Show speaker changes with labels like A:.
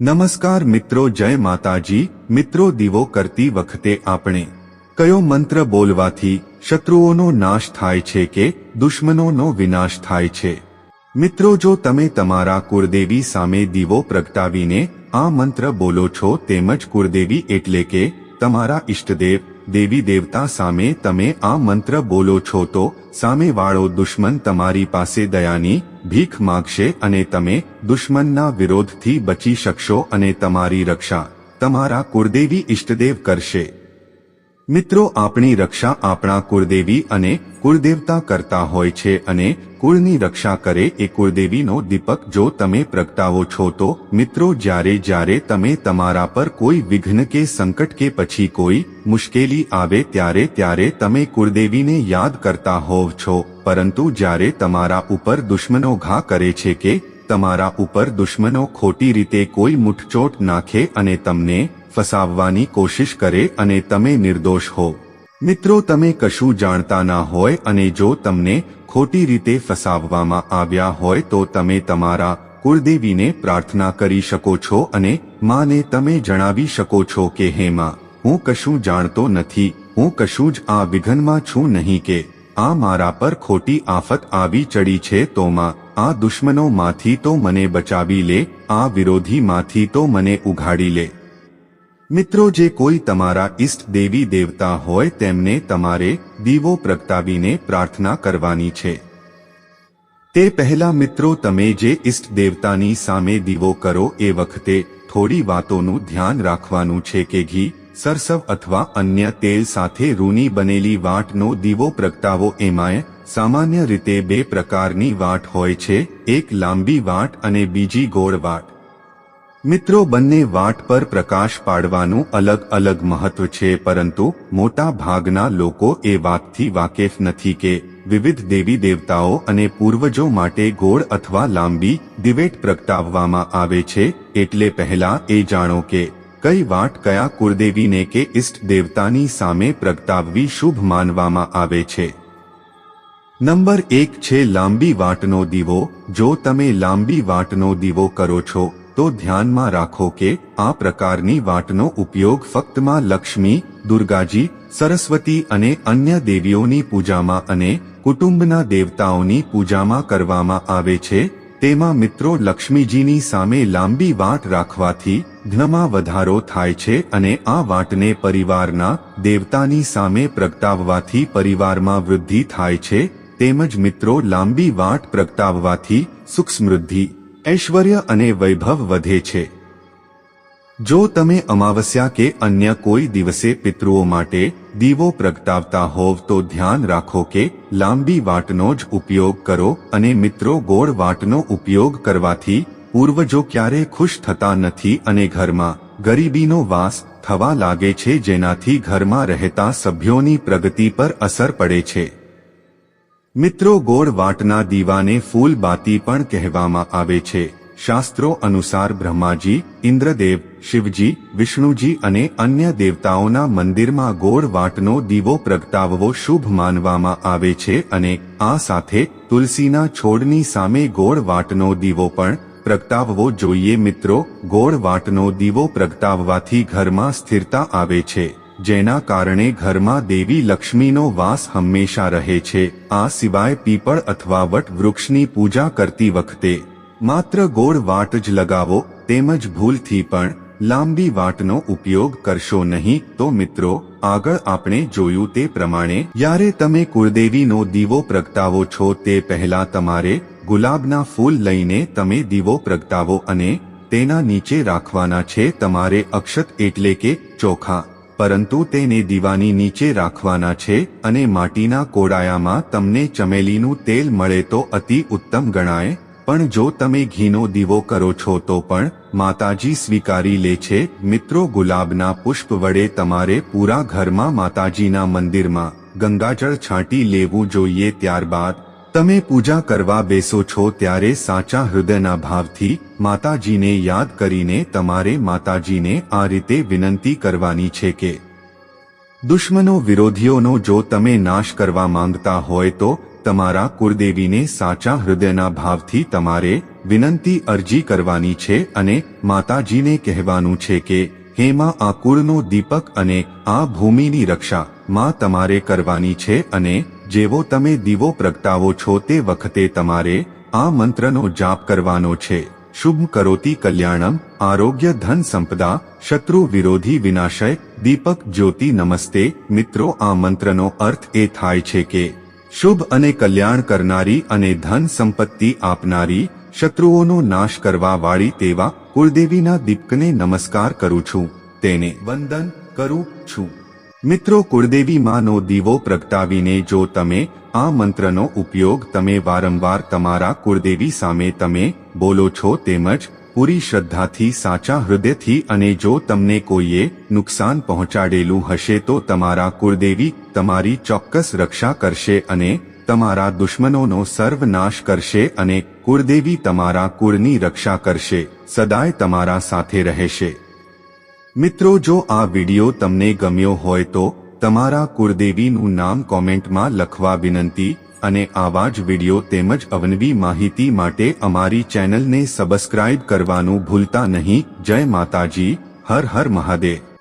A: નમસ્કાર મિત્રો, જય માતાજી. મિત્રો, દીવો કરતી વખતે આપણે કયો મંત્ર બોલવાથી શત્રુઓનો નાશ થાય છે કે દુશ્મનોનો વિનાશ થાય છે? મિત્રો, જો તમે તમારા કુળદેવી સામે દીવો પ્રગટાવીને આ મંત્ર બોલો છો, તેમજ કુળદેવી એટલે કે તમારા ઈષ્ટદેવ, દેવી દેવતા સામે તમે આ મંત્ર બોલો છો, તો સામેવાળો દુશ્મન તમારી પાસે દયાની ભીખ માગશે અને તમે દુશ્મનના વિરોધથી બચી શકશો અને તમારી રક્ષા તમારા કુળદેવી ઈષ્ટદેવ કરશે. મિત્રો, આપણી રક્ષા આપણા કુળદેવી અને કુળદેવતા કરતા હોય છે અને કુળની રક્ષા કરે એ કુળદેવીનો દીપક જો તમે પ્રગટાવો છો તો, મિત્રો, જ્યારે જ્યારે તમે તમારા પર કોઈ વિઘ્ન કે સંકટ કે પછી કોઈ મુશ્કેલી આવે ત્યારે ત્યારે તમે કુળદેવીને યાદ કરતા હોવ છો. પરંતુ જ્યારે તમારા ઉપર દુશ્મનો ઘા કરે છે કે તમારા ઉપર દુશ્મનો ખોટી રીતે કોઈ મુઠચોટ નાખે અને તમને ફસાવવાની કોશિશ કરે અને તમે નિર્દોષ હો. મિત્રો, તમે કશું જાણતા ના હોય અને જો તમને ખોટી રીતે ફસાવવામાં આવ્યા હોય તો તમે તમારા કુળદેવીને પ્રાર્થના કરી શકો છો અને માને તમે જણાવી શકો છો કે, હે માં, હું કશું જાણતો નથી, હું કશું જ આ વિઘનમાં છું નહીં કે આ મારા પર ખોટી આફત આવી ચડી છે તો માં, આ દુશ્મનોમાંથી તો મને બચાવી લે, આ વિરોધીમાંથી તો મને ઉઘાડી લે. મિત્રો, જે કોઈ તમારા ઈષ્ટ દેવી દેવતા હોય તેમને તમારે દીવો પ્રગટાવીને પ્રાર્થના કરવાની છે. તે પહેલા મિત્રો, તમે જે ઈષ્ટ દેવતાની સામે દીવો કરો એ વખતે થોડી વાતોનું ધ્યાન રાખવાનું છે કે ઘી સરસવ અથવા અન્ય તેલ સાથે રૂની બનેલી વાટનો દીવો પ્રગટાવો. એમાંય સામાન્ય રીતે બે પ્રકારની વાટ હોય છે, એક લાંબી વાટ અને બીજી ગોળ વાટ. મિત્રો, બંને વાટ પર પ્રકાશ પાડવાનું અલગ અલગ મહત્વ છે, પરંતુ મોટા ભાગના લોકો એ વાતથી વાકેફ નથી કે વિવિધ દેવી દેવતાઓ અને પૂર્વજો માટે ગોળ અથવા લાંબી દિવેટ પ્રગટાવવામાં આવે છે, એટલે પહેલા એ જાણો કે કઈ વાટ કયા કુળદેવીને કે ઇષ્ટ દેવતાની સામે પ્રગટાવવી શુભ માનવામાં આવે છે? નંબર એક છે લાંબી વાટનો દીવો. જો તમે લાંબી વાટનો દીવો કરો છો, તો ધ્યાનમાં રાખો કે આ પ્રકારની વાટનો ઉપયોગ ફક્તમાં લક્ષ્મી, દુર્ગાજી, સરસ્વતી અને અન્ય દેવીઓની પૂજામાં અને કુટુંબના દેવતાઓની પૂજામાં કરવામાં આવે છે. તેમાં મિત્રો લક્ષ્મીજીની સામે લાંબી વાટ રાખવાથી ધનમાં વધારો થાય છે અને આ વાટને પરિવારના દેવતાની સામે પ્રગટાવવાથી પરિવારમાં વૃદ્ધિ થાય છે, તેમજ મિત્રો લાંબી વાટ પ્રગટાવવાથી સુખ સમૃદ્ધિ ઐશ્વર્ય અને વૈભવ વધે છે. જો તમે અમાવસ્યા કે અન્ય કોઈ દિવસે પિતૃઓ માટે દીવો પ્રગટાવતા હોવ તો ધ્યાન રાખો કે લાંબી વાટનો જ ઉપયોગ કરો અને મિત્રો ગોળ વાટનો ઉપયોગ કરવાથી પૂર્વજો ક્યારે ખુશ થતા નથી અને ઘરમાં ગરીબીનો વાસ થવા લાગે છે જેનાથી ઘરમાં રહેતા સભ્યોની પ્રગતિ પર અસર પડે છે. મિત્રો ગોળ વાટના દીવાને ફૂલ બાતી પણ કહેવામાં આવે છે. શાસ્ત્રો અનુસાર બ્રહ્માજી, ઇન્દ્રદેવ, શિવજી, વિષ્ણુજી અને અન્ય દેવતાઓના મંદિરમાં ગોળ વાટનો દીવો પ્રગટાવવો શુભ માનવામાં આવે છે અને આ સાથે તુલસીના છોડની સામે ગોળ વાટનો દીવો પણ પ્રગટાવવો જોઈએ મિત્રો. ગોળ વાટનો દીવો પ્રગટાવવાથી ઘરમાં સ્થિરતા આવે છે, જેના કારણે ઘરમાં દેવી લક્ષ્મીનો વાસ હંમેશા રહે છે. આ સિવાય પીપળ અથવા વટ વૃક્ષની પૂજા કરતી વખતે માત્ર ગોળ વાટ જ લગાવો, તેમજ ભૂલથી પણ લાંબી વાટનો ઉપયોગ કરશો નહીં. તો મિત્રો, આગળ આપણે જોયું તે પ્રમાણે જ્યારે તમે કુળદેવીનો દીવો પ્રગટાવો છો તે પહેલા તમારે ગુલાબના ફૂલ લઈને તમે દીવો પ્રગટાવો અને તેના નીચે રાખવાના છે તમારે અક્ષત એટલે કે ચોખા. પરંતુ તેને દીવાની નીચે રાખવાના છે અને માટીના કોડાયામાં તમને ચમેલીનું તેલ મળે તો અતિ ઉત્તમ ગણાય. પણ જો તમે ઘીનો દીવો કરો છો તો પણ માતાજી સ્વીકારી લે છે, મિત્રો, ગુલાબના પુષ્પ વડે તમારે પૂરા ઘરમાં માતાજીના મંદિરમાં ગંગાજળ છાંટી લેવું જોઈએ ત્યારબાદ તમે પૂજા કરવા બેસો છો ત્યારે સાચા હૃદયના ભાવથી માતાજીને યાદ કરીને તમારે માતાજીને આ રીતે વિનંતી કરવાની છે કે દુશ્મનો વિરોધીઓનો જો તમે નાશ કરવા માંગતા હોય તો તમારા કુળદેવીને સાચા હૃદયના ભાવથી તમારે વિનંતી અરજી કરવાની છે અને માતાજીને કહેવાનું છે કે હેમાં આ કુળનો દીપક અને આ ભૂમિની રક્ષા માં તમારે કરવાની છે અને જેવો તમે દીવો પ્રગટાવો છો તે વખતે તમારે આ મંત્રનો જાપ કરવાનો છે. શુભ કરોતી કલ્યાણમ, આરોગ્ય ધન સંપદા, શત્રુ વિરોધી વિનાશય, દીપક જ્યોતિ નમસ્તે. મિત્રો, આ મંત્રનો અર્થ એ થાય છે કે, શુભ અને કલ્યાણ કરનારી અને ધન સંપત્તિ આપનારી શત્રુઓનો નાશ કરવા વાળી તેવા કુળદેવીના દીપકને નમસ્કાર કરું છું. તેને વંદન કરું છું. મિત્રો કુળદેવી માનો દીવો પ્રગટાવીને જો તમે આ મંત્રનો ઉપયોગ તમે વારંવાર તમારા કુળદેવી સામે તમે બોલો છો તેમજ પૂરી શ્રદ્ધાથી, સાચા હૃદયથી અને જો તમને કોઈએ નુકસાન પહોંચાડેલું હશે તો તમારા કુળદેવી તમારી ચોક્કસ રક્ષા કરશે અને તમારા દુશ્મનોનો સર્વનાશ કરશે અને કુળદેવી તમારા કુળની રક્ષા કરશે, સદાય તમારા સાથે રહેશે. મિત્રો, જો આ વિડિયો તમને ગમ્યો હોય તો તમારા કુળદેવીનું નામ કોમેન્ટમાં લખવા વિનંતી અને આવા જ વિડિયો તેમજ અવનવી માહિતી માટે અમારી ચેનલને સબસ્ક્રાઇબ કરવાનું ભૂલતા નહીં. જય માતાજી. હર હર મહાદેવ.